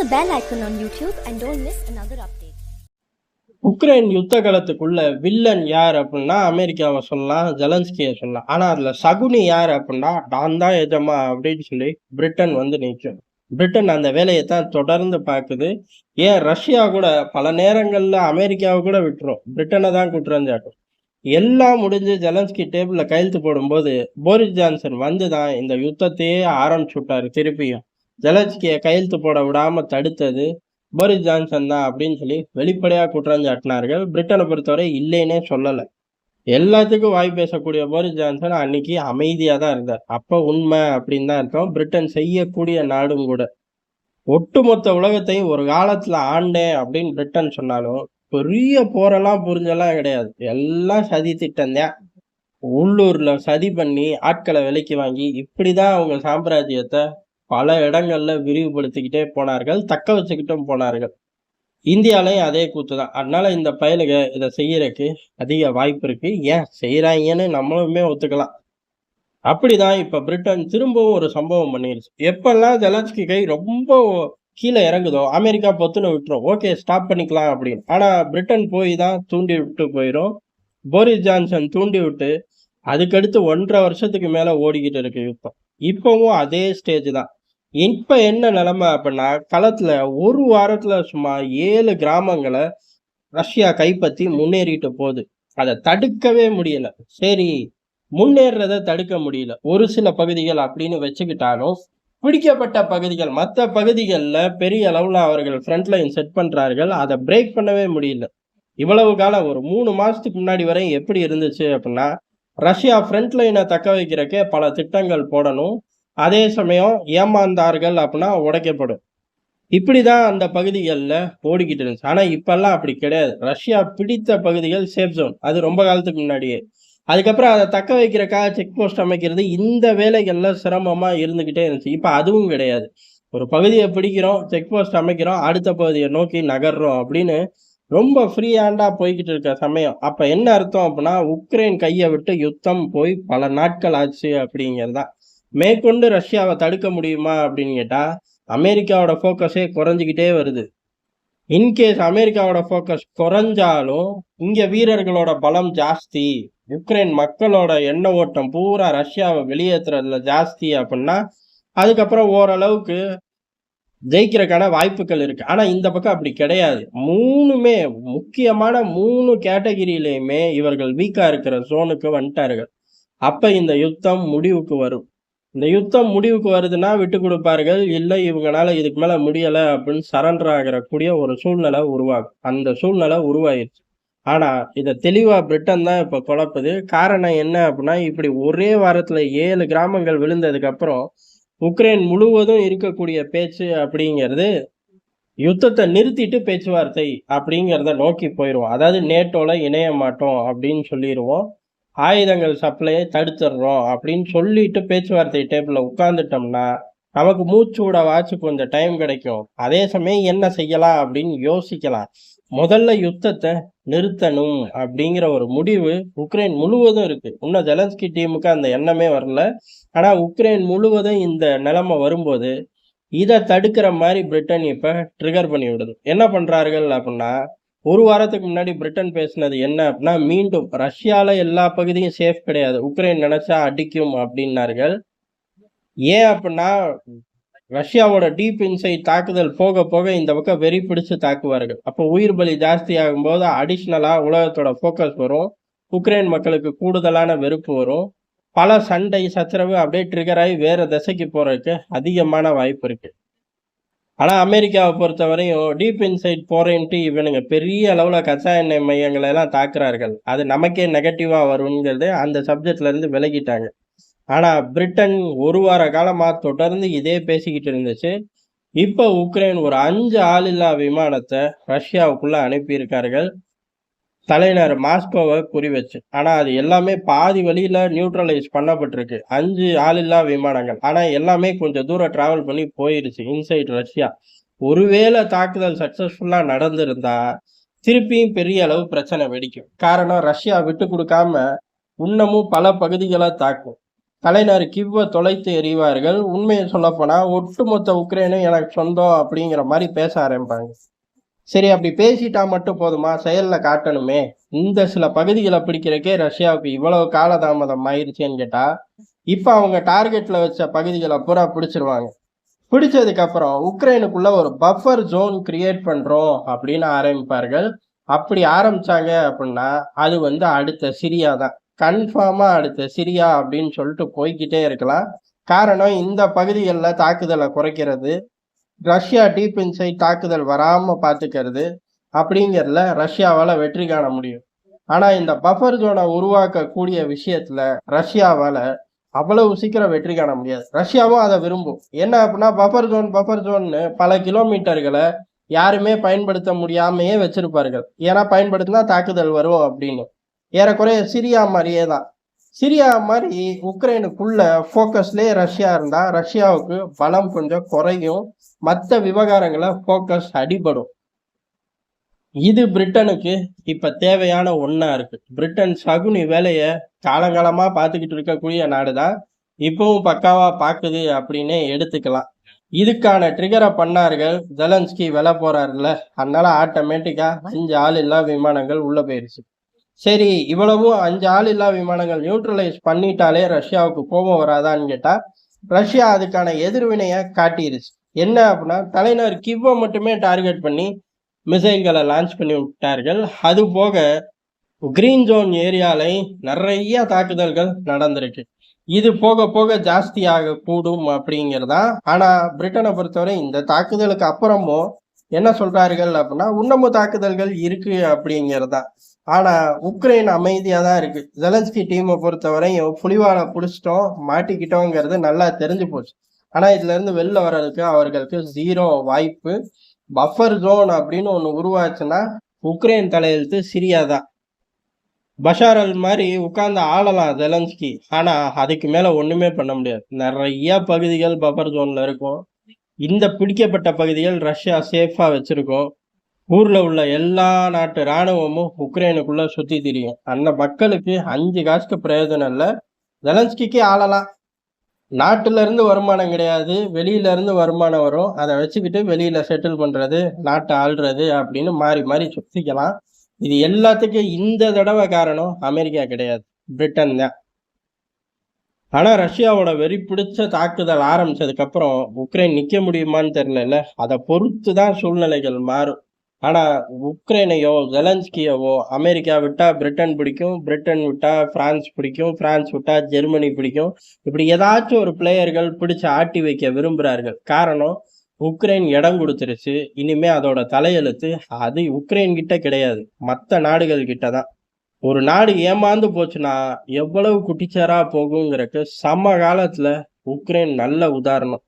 the bell icon on YouTube and don't miss another update. Ukraine யுத்த காலத்துக்குள்ள villain யார் அப்படின்னா அமெரிக்காவை சொல்லலாம் ஜெலன்ஸ்கியை சொல்லலாம். ஆனால் அதில் சகுனி யார் அப்படின்னா நான் தான் எஜமா அப்படின்னு சொல்லி பிரிட்டன் வந்து நிற்கும். பிரிட்டன் அந்த வேலையை தான் தொடர்ந்து பார்க்குது. ஏன் ரஷ்யா கூட பல நேரங்களில் அமெரிக்காவை கூட விட்டுரும். பிரிட்டனை தான் குற்றஞ்சாட்டும். எல்லாம் முடிஞ்சு ஜெலன்ஸ்கி டேபிளில் கையெழுத்து போடும்போது போரிஸ் ஜான்சன் வந்து தான் இந்த யுத்தத்தையே ஆரம்பிச்சு விட்டாரு திருப்பியும். ஜெலன்ஸ்கியை கையெழுத்து போட விடாம தடுத்தது போரிஸ் ஜான்சன் தான் அப்படின்னு சொல்லி வெளிப்படையா குற்றம் சாட்டினார்கள். பிரிட்டனை பொறுத்தவரை இல்லைன்னே சொல்லலை. எல்லாத்துக்கும் வாய் பேசக்கூடிய போரிஸ் ஜான்சன் அன்னைக்கு அமைதியாக தான் இருந்தார். அப்போ உண்மை அப்படின்னு தான் அர்த்தம். பிரிட்டன் செய்யக்கூடிய நாடும் கூட. ஒட்டுமொத்த உலகத்தையும் ஒரு காலத்தில் ஆண்டேன் அப்படின்னு பிரிட்டன் சொன்னாலும் பெரிய போரெல்லாம் புரிஞ்செல்லாம் கிடையாது. எல்லாம் சதி திட்டம் உள்ளூரில் சதி பண்ணி ஆட்களை விலைக்கு வாங்கி இப்படி தான் அவங்க சாம்ராஜ்யத்தை பல இடங்கள்ல விரிவுபடுத்திக்கிட்டே போனார்கள் தக்க வச்சுக்கிட்டும் போனார்கள். இந்தியாலையும் அதே கூத்து தான் அதனால இந்த பயலுக இதை செய்யறதுக்கு அதிக வாய்ப்பு இருக்கு. ஏன்? செய்யறாங்கன்னு நம்மளுமே ஒத்துக்கலாம். அப்படிதான் இப்ப பிரிட்டன் திரும்பவும் ஒரு சம்பவம் பண்ணிருச்சு. எப்பெல்லாம் ஜெலன்ஸ்கி கை ரொம்ப கீழே இறங்குதோ அமெரிக்கா பொத்துன்னு விட்டுரும். ஓகே ஸ்டாப் பண்ணிக்கலாம் அப்படின்னு. ஆனா பிரிட்டன் போய் தான் தூண்டி விட்டு போயிடும் போரிஸ் ஜான்சன் தூண்டி விட்டு அதுக்கடுத்து ஒன்றரை வருஷத்துக்கு மேல ஓடிக்கிட்டு இருக்கு யுத்தம். இப்பவும் அதே ஸ்டேஜ் தான். இப்போ என்ன நிலமை அப்படின்னா களத்தில் ஒரு வாரத்தில் சும்மா ஏழு கிராமங்களை ரஷ்யா கைப்பற்றி முன்னேறிட்டு போகுது. அதை தடுக்கவே முடியல. சரி முன்னேறத தடுக்க முடியல. ஒரு சில பகுதிகள் அப்படின்னு வச்சுக்கிட்டாலும் பிடிக்கப்பட்ட பகுதிகள் மற்ற பகுதிகளில் பெரிய அளவில் அவர்கள் ஃப்ரண்ட் லைன் செட் பண்ணுறார்கள் அதை பிரேக் பண்ணவே முடியல. இவ்வளவு காலம் ஒரு மூணு மாதத்துக்கு முன்னாடி வரை எப்படி இருந்துச்சு அப்படின்னா ரஷ்யா ஃப்ரண்ட் லைனை தக்க வைக்கிறக்கே பல திட்டங்கள் போடணும். அதே சமயம் ஏமாந்தார்கள் அப்படின்னா உடைக்கப்படும். இப்படி தான் அந்த பகுதிகளில் ஓடிக்கிட்டு இருந்துச்சு. ஆனால் இப்போல்லாம் அப்படி கிடையாது. ரஷ்யா பிடித்த பகுதிகள் சேஃப் ஜோன் அது ரொம்ப காலத்துக்கு முன்னாடியே. அதுக்கப்புறம் அதை தக்க வைக்கிறக்காக செக் போஸ்ட் அமைக்கிறது இந்த வேலைகளில் சிரமமாக இருந்துக்கிட்டே இருந்துச்சு. இப்போ அதுவும் கிடையாது. ஒரு பகுதியை பிடிக்கிறோம் செக் போஸ்ட் அமைக்கிறோம் அடுத்த பகுதியை நோக்கி நகர்றோம் அப்படின்னு ரொம்ப ஃப்ரீ ஹேண்டாக போய்கிட்டு இருக்க சமயம். அப்போ என்ன அர்த்தம் அப்படின்னா உக்ரைன் கையை விட்டு யுத்தம் போய் பல நாட்கள் ஆச்சு அப்படிங்கிறது தான் மேற்கொண்டு ரஷ்யாவை தடுக்க முடியுமா அப்படின்னு கேட்டால் அமெரிக்காவோட ஃபோக்கஸே குறைஞ்சிக்கிட்டே வருது. இன்கேஸ் அமெரிக்காவோட ஃபோக்கஸ் குறைஞ்சாலும் இங்கே வீரர்களோட பலம் ஜாஸ்தி. உக்ரைன் மக்களோட எண்ண ஓட்டம் பூரா ரஷ்யாவை வெளியேற்றுறதுல ஜாஸ்தி அப்படின்னா அதுக்கப்புறம் ஓரளவுக்கு ஜெயிக்கிறதுக்கான வாய்ப்புகள் இருக்கு. ஆனா இந்த பக்கம் அப்படி கிடையாது. மூணுமே முக்கியமான மூணு கேட்டகிரியிலையுமே இவர்கள் வீக்கா இருக்கிற ஜோனுக்கு வந்துட்டார்கள். அப்ப இந்த யுத்தம் முடிவுக்கு வரும். இந்த யுத்தம் முடிவுக்கு வருதுன்னா விட்டு கொடுப்பார்கள். இல்லை இவங்களால இதுக்கு மேல முடியல அப்படின்னு சரண்டர் ஆகிறக்கூடிய ஒரு சூழ்நிலை உருவாகும் அந்த சூழ்நிலை உருவாயிருச்சு. ஆனா இதை தெளிவா பிரிட்டன் தான் இப்ப குழப்புது. காரணம் என்ன அப்படின்னா இப்படி ஒரே வாரத்துல ஏழு கிராமங்கள் விழுந்ததுக்கு அப்புறம் உக்ரைன் முழுவதும் இருக்கக்கூடிய பேச்சு அப்படிங்கிறது யுத்தத்தை நிறுத்திட்டு பேச்சுவார்த்தை அப்படிங்கிறத நோக்கி போயிடுவோம் அதாவது நேட்டோல இணைய மாட்டோம் அப்படின்னு சொல்லிடுவோம் ஆயுதங்கள் சப்ளையை தடுத்துடுறோம் அப்படின்னு சொல்லிட்டு பேச்சுவார்த்தை டேபிளில் உட்காந்துட்டோம்னா நமக்கு மூச்சு விட வாச்சு கொஞ்சம் டைம் கிடைக்கும். அதே சமயம் என்ன செய்யலாம் அப்படின்னு யோசிக்கலாம். முதல்ல யுத்தத்தை நிறுத்தணும் அப்படிங்கிற ஒரு முடிவு உக்ரைன் முழுவதும் இருக்கு. இன்னும் ஜெலன்ஸ்கி டீமுக்கு அந்த எண்ணமே வரல. ஆனா உக்ரைன் முழுவதும் இந்த நிலைமை வரும்போது இதை தடுக்கிற மாதிரி பிரிட்டன் இப்ப ட்ரிகர் பண்ணி விடுது. என்ன பண்றார்கள் அப்படின்னா ஒரு வாரத்துக்கு முன்னாடி பிரிட்டன் பேசினது என்ன அப்படின்னா மீண்டும் ரஷ்யாவில் எல்லா பகுதியும் சேஃப் கிடையாது. உக்ரைன் நினைச்சா அடிக்கும் அப்படின்னார்கள். ஏன் அப்படின்னா ரஷ்யாவோட டீப் இன்சைட் தாக்குதல் போக போக இந்த பக்கம் வெறி பிடிச்சு தாக்குவார்கள். அப்போ உயிர் பலி ஜாஸ்தி ஆகும்போது அடிஷ்னலாக உலகத்தோட ஃபோக்கஸ் வரும். உக்ரைன் மக்களுக்கு கூடுதலான வெறுப்பு வரும். பல சண்டை சச்சரவு அப்படியே ட்ரிகர் ஆகி வேறு திசைக்கு போகிறதுக்கு அதிகமான வாய்ப்பு இருக்குது ஆனால் அமெரிக்காவை பொறுத்தவரையும் டீப் இன்சைட் போறேன்ட்டு இவனுங்க பெரிய அளவில் கச்சா எண்ணெய் மையங்களை எல்லாம் தாக்குறார்கள். அது நமக்கே நெகட்டிவாக வருங்கிறது அந்த சப்ஜெக்ட்லேருந்து விலகிட்டாங்க. ஆனால் பிரிட்டன் ஒரு வார காலமாக தொடர்ந்து இதே பேசிக்கிட்டு இருந்துச்சு. இப்போ உக்ரைன் ஒரு அஞ்சு ஆளில்லா விமானத்தை ரஷ்யாவுக்குள்ளே அனுப்பியிருக்கார்கள். தலைநகர் மாஸ்கோவை குறி வச்சு. ஆனா அது எல்லாமே பாதி வழியில நியூட்ரலைஸ் பண்ணப்பட்டிருக்கு. அஞ்சு ஆளில்லா விமானங்கள். ஆனா எல்லாமே கொஞ்சம் தூரம் டிராவல் பண்ணி போயிருச்சு இன்சைட் ரஷ்யா. ஒருவேளை தாக்குதல் சக்சஸ்ஃபுல்லா நடந்திருந்தா திருப்பியும் பெரிய அளவு பிரச்சனை வெடிக்கும். காரணம் ரஷ்யா விட்டு கொடுக்காம இன்னமும் பல பகுதிகளை தாக்கும். தலைநர் கிவ்வ தொலைத்து எறிவார்கள். உண்மையை சொல்லப்போனால் ஒட்டுமொத்த உக்ரைனும் எனக்கு சொந்தம் அப்படிங்கிற மாதிரி பேச ஆரம்பிப்பாங்க. சரி அப்படி பேசிட்டா மட்டும் போதுமா? செயலில் காட்டணுமே. இந்த சில பகுதிகளை பிடிக்கிறக்கே ரஷ்யாவுக்கு இவ்வளவு காலதாமதம் ஆயிடுச்சேன்னு கேட்டா இப்போ அவங்க டார்கெட்ல வச்ச பகுதிகளை பூரா பிடிச்சிருவாங்க. பிடிச்சதுக்கு அப்புறம் உக்ரைனுக்குள்ள ஒரு பஃபர் ஜோன் கிரியேட் பண்றோம் அப்படின்னு ஆரம்பிப்பார்கள். அப்படி ஆரம்பிச்சாங்க அப்படின்னா அது வந்து அடுத்த சிரியா தான். கன்ஃபார்மா அடுத்த சிரியா அப்படின்னு சொல்லிட்டு போய்கிட்டே இருக்கலாம். காரணம் இந்த பகுதிகளில் தாக்குதலை குறைக்கிறது ரஷ்யா டீப் இன்சைட் தாக்குதல் வராம பாத்துக்கிறது அப்படிங்கிறதுல ரஷ்யாவால வெற்றி காண முடியும். ஆனா இந்த பஃபர் ஜோனை உருவாக்கக்கூடிய விஷயத்துல ரஷ்யாவால அவ்வளவு சீக்கிரம் வெற்றி காண முடியாது. ரஷ்யாவும் அதை விரும்பும். என்ன அப்படின்னா பஃபர் ஜோன் பஃபர் ஜோன்னு பல கிலோமீட்டர்களை யாருமே பயன்படுத்த முடியாமையே வச்சிருப்பார்கள். ஏன்னா பயன்படுத்தினா தாக்குதல் வரும் அப்படின்னு. ஏறக்குறைய சிரியா மாதிரியே தான். சிரியா மாதிரி உக்ரைனுக்குள்ள ஃபோக்கஸ்லேயே ரஷ்யா இருந்தா ரஷ்யாவுக்கு பலம் கொஞ்சம் குறையும். மற்ற விவகாரங்களை ஃபோக்கஸ் அடிபடும். இது பிரிட்டனுக்கு இப்ப தேவையான ஒண்ணா இருக்கு. பிரிட்டன் சகுனி வேலையை காலங்காலமா பார்த்துக்கிட்டு இருக்கக்கூடிய நாடுதான். இப்பவும் பக்காவா பாக்குது அப்படின்னே எடுத்துக்கலாம். இதுக்கான ட்ரிகரை பண்ணார்கள். ஜெலன்ஸ்கி விலை போறாருல்ல. அதனால ஆட்டோமேட்டிக்கா அஞ்சு ஆள் இல்லா விமானங்கள் உள்ள போயிருச்சு. சரி இவ்வளவும் அஞ்சு ஆள் இல்லா விமானங்கள் நியூட்ரலைஸ் பண்ணிட்டாலே ரஷ்யாவுக்கு கோபம் வராதான்னு கேட்டால் ரஷ்யா அதுக்கான எதிர்வினையை காட்டிருச்சு. என்ன அப்படின்னா தலைநர் கிவ்வை மட்டுமே டார்கெட் பண்ணி மிசைல்களை லான்ச் பண்ணி விட்டார்கள். அது போக கிரீன் ஜோன் ஏரியால நிறைய தாக்குதல்கள் நடந்திருக்கு. இது போக போக ஜாஸ்தியாக கூடும் அப்படிங்கிறதா? ஆனால் பிரிட்டனை பொறுத்தவரை இந்த தாக்குதலுக்கு அப்புறமும் என்ன சொல்கிறார்கள் அப்படின்னா இன்னமும் தாக்குதல்கள் இருக்குது அப்படிங்கிறதா. ஆனா உக்ரைன் அமைதியா தான் இருக்கு. ஜெலன்ஸ்கி டீமை பொறுத்தவரை புலிவாலை புடிச்சிட்டோம் மாட்டிக்கிட்டோங்கிறது நல்லா தெரிஞ்சு போச்சு. ஆனா இதுல இருந்து வெளில வர்றதுக்கு அவர்களுக்கு ஜீரோ வாய்ப்பு. பஃபர் ஜோன் அப்படின்னு ஒன்று உருவாச்சுன்னா உக்ரைன் தலையெழுத்து சிரியா தான் பஷாரல் மாதிரி உட்கார்ந்து ஆளலாம் ஜெலன்ஸ்கி ஆனா அதுக்கு மேல ஒண்ணுமே பண்ண முடியாது. நிறைய பகுதிகள் பஃபர் ஜோன்ல இருக்கும். இந்த பிடிக்கப்பட்ட பகுதிகள் ரஷ்யா சேஃபா வச்சிருக்கோம். ஊரில் உள்ள எல்லா நாட்டு இராணுவமும் உக்ரைனுக்குள்ளே சுற்றி திரியும். அந்த மக்களுக்கு அஞ்சு காசுக்கு பிரயோஜனம் இல்லை. ஜெலன்ஸ்கிக்கு ஆளலாம். நாட்டிலருந்து வருமானம் கிடையாது. வெளியிலேருந்து வருமானம் வரும். அதை வச்சுக்கிட்டு வெளியில் செட்டில் பண்ணுறது நாட்டை ஆள்றது அப்படின்னு மாறி மாறி சுத்திக்கலாம். இது எல்லாத்துக்கும் இந்த தடவை காரணம் அமெரிக்கா கிடையாது. பிரிட்டன் தான். ஆனால் ரஷ்யாவோட வெறி பிடிச்ச தாக்குதல் ஆரம்பிச்சதுக்கப்புறம் உக்ரைன் நிற்க முடியுமான்னு தெரியல. அதை பொறுத்து தான் சூழ்நிலைகள் மாறும். ஆனால் உக்ரைனையோ ஜெலன்ஸ்கியவோ அமெரிக்கா விட்டால் பிரிட்டன் பிடிக்கும் பிரிட்டன் விட்டால் பிரான்ஸ் பிடிக்கும் பிரான்ஸ் விட்டால் ஜெர்மனி பிடிக்கும். இப்படி ஏதாச்சும் ஒரு பிளேயர்கள் பிடிச்சி ஆட்டி வைக்க விரும்புகிறார்கள் காரணம் உக்ரைன் இடம் கொடுத்துருச்சு. இனிமே அதோட தலையெழுத்து அது உக்ரைன் கிட்ட கிடையாது. மற்ற நாடுகள் கிட்ட தான் ஒரு நாடு ஏமாந்து போச்சுன்னா எவ்வளவு குட்டிச்சாரா போகுங்கிறதுக்கு சம காலத்தில் உக்ரைன் நல்ல உதாரணம்.